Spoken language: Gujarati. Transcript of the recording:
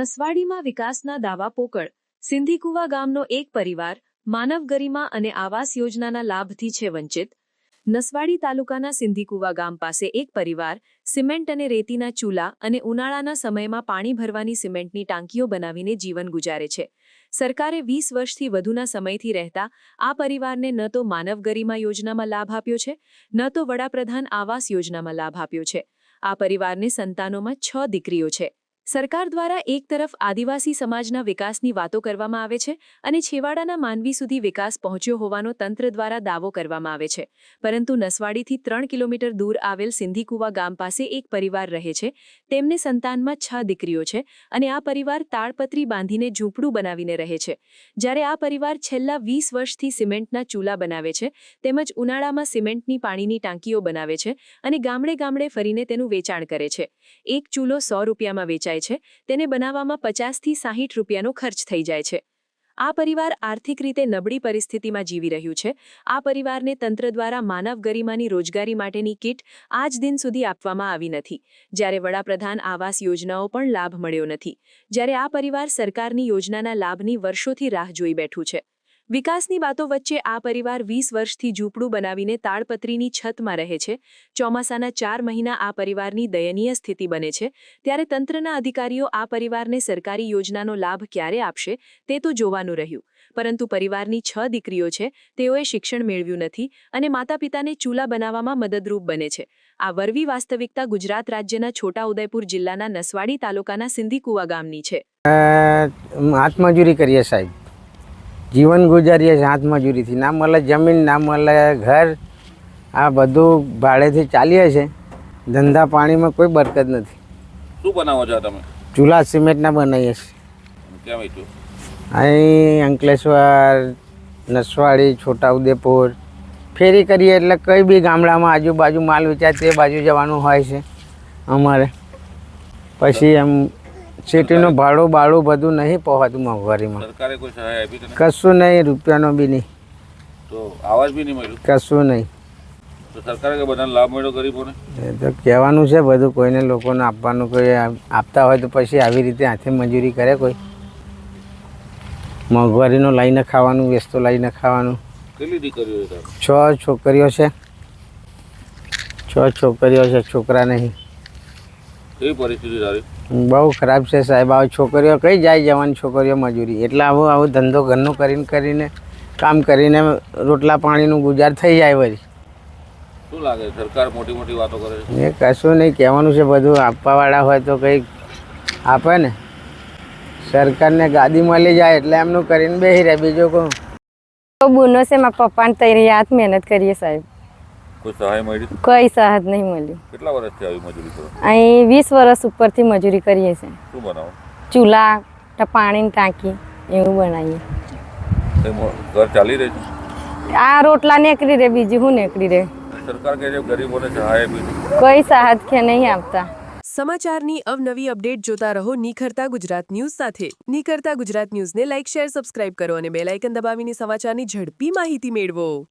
નસવાડીમાં વિકાસના દાવા પોકળ, સિંધીકુવા ગામનો એક પરિવાર, માનવ ગરિમા અને આવાસ યોજનાના લાભથી છે વંચિત. નસવાડી તાલુકાના સિંધીકુવા ગામ પાસે એક પરિવાર, સિમેન્ટ અને રેતીના ચૂલા અને ઉનાળાના સમયમાં પાણી ભરવાની સિમેન્ટની ટાંકીઓ બનાવીને જીવન ગુજારે છે. સરકારે વીસ વર્ષથી વધુના સમયથી રહેતા આ પરિવારને ન તો માનવ ગરિમા યોજનામાં લાભ આપ્યો છે, ન તો વડાપ્રધાન આવાસ યોજનામાં લાભ આપ્યો છે. આ પરિવારને સંતાનોમાં છ દીકરીઓ છે. સરકાર દ્વારા એક તરફ આદિવાસી સમાજના વિકાસની વાતો કરવામાં આવે છે અને છેવાડાના માનવી સુધી વિકાસ પહોંચ્યો હોવાનો તંત્ર દ્વારા દાવો કરવામાં આવે છે. પરંતુ નસવાડીથી ત્રણ કિલોમીટર દૂર આવેલ સિંધીકુવા ગામ પાસે એક પરિવાર રહે છે. તેમને સંતાનમાં છ દીકરીઓ છે અને આ પરિવાર તાળપત્રી બાંધીને ઝૂંપડું બનાવીને રહે છે. જ્યારે આ પરિવાર છેલ્લા વીસ વર્ષથી સિમેન્ટના ચૂલા બનાવે છે, તેમજ ઉનાળામાં સિમેન્ટની પાણીની ટાંકીઓ બનાવે છે અને ગામડે ગામડે ફરીને તેનું વેચાણ કરે છે. એક ચૂલો સો રૂપિયામાં વેચાય છે, તેને બનાવવામાં પચાસથી સાહીઠ રૂપિયાનો ખર્ચ થઈ જાય છે. આ પરિવાર આર્થિક રીતે નબળી પરિસ્થિતિમાં જીવી રહ્યું છે. આ પરિવારને તંત્ર દ્વારા માનવ ગરિમાની રોજગારી માટેની કીટ આજ દિન સુધી આપવામાં આવી નથી. જ્યારે વડાપ્રધાન આવાસ યોજનાઓ પણ લાભ મળ્યો નથી. જ્યારે આ પરિવાર સરકારની યોજનાના લાભની વર્ષોથી રાહ જોઈ બેઠું છે. વિકાસની વાતો વચ્ચે આ પરિવાર વીસ વર્ષથી ઝૂંપડું બનાવીને તાડપત્રીની છતમાં રહે છે. ચોમાસાના ચાર મહિના આ પરિવારની દયનીય સ્થિતિ બને છે. ત્યારે તંત્રના અધિકારીઓ આ પરિવારને સરકારી યોજનાનો લાભ ક્યારે આપશે તે તો જોવાનું રહ્યું. પરંતુ પરિવારની છ દીકરીઓ છે, તેઓએ શિક્ષણ મેળવ્યું નથી અને માતા પિતાને ચૂલા બનાવવામાં મદદરૂપ બને છે. આ વરવી વાસ્તવિકતા ગુજરાત રાજ્યના છોટાઉદેપુર જિલ્લાના નસવાડી તાલુકાના સિંધીકુવા ગામની છે. હાથમજૂરી કરીએ સાહેબ. જીવન ગુજારીએ છીએ હાથમજૂરીથી ના મળે જમીન ના મળે ઘર આ બધું ભાડેથી ચાલીએ છે. ધંધા પાણીમાં કોઈ બરકત નથી. શું બનાવો છો તમે? ચૂલા સિમેન્ટના બનાવીએ છીએ. અહીં અંકલેશ્વર નસવાડી છોટાઉદેપુર. ફેરી કરીએ એટલે કઈ બી ગામડામાં આજુબાજુ માલ વેચાય તે બાજુ જવાનું હોય છે અમારે. પછી એમ સિટીનું ભાડું બાળું બધું નહીં પહોંચતું મોંઘવારીમાં. સરકારે કોઈ સહાય આપી તને કશું નહીં રૂપિયાનો બી નહીં. તો આવાજ બી નહીં મળ્યું? કશું નહીં. તો સરકારે કે બધાને લાભ મળ્યો ગરીબોને? એ તો કહેવાનું છે બધું કોઈને લોકોને આપવાનું કોઈ આપતા હોય તો પછી આવી રીતે હાથે મજૂરી કરે કોઈ. મોંઘવારીનો લઈને ખાવાનું વેસ્તો લઈને ખાવાનું. કેટલી દીકરીઓ છે છ છોકરીઓ છે. છ છોકરીઓ છે છોકરા નહીં. કેવી પરિસ્થિતિ તારી? બહુ ખરાબ છે સાહેબ. આવો છોકરીઓ કઈ જાય જવાની છોકરીઓ મજૂરી? એટલે આવો આવો ધંધો ઘરનો કરીને કરીને કામ કરીને રોટલા પાણીનું ગુજાર થઈ જાય વળી. શું લાગે? સરકાર મોટી મોટી વાતો કરે છે? એ કશું નહીં કહેવાનું છે બધું આપવાવાળા હોય તો કંઈક આપે ને. સરકારને ગાદી મળી જાય એટલે એમનું કરીને બેસી રહે. બીજું કહું બહુ બુનો છે મારા પપ્પાને તૈયારી મહેનત કરીએ સાહેબ. કોઈ સહાય મળી? કોઈ સહાય નહીં મળી. કેટલા વર્ષથી આવી મજૂરી કરો? અહીં વીસ વર્ષ ઉપરથી મજૂરી કરીએ છીએ. શું બનાવો? ચૂલા પાણીની ટાંકી એવું બનાવીએ. ઘર ચાલી રહે છે? આ રોટલા નીકળી રહે બીજું શું નીકળી રહે? સરકાર કહે છે ગરીબોને સહાય કોઈ સહાય કે નહીં આપતા. સમાચારની અવનવી અપડેટ જોતા રહો નિખરતા ગુજરાત ન્યૂઝ સાથે. નિખરતા ગુજરાત ન્યૂઝને લાઇક શેર સબસ્ક્રાઇબ કરો અને બેલ આઇકન દબાવીને સમાચારની ઝડપી માહિતી મેળવો.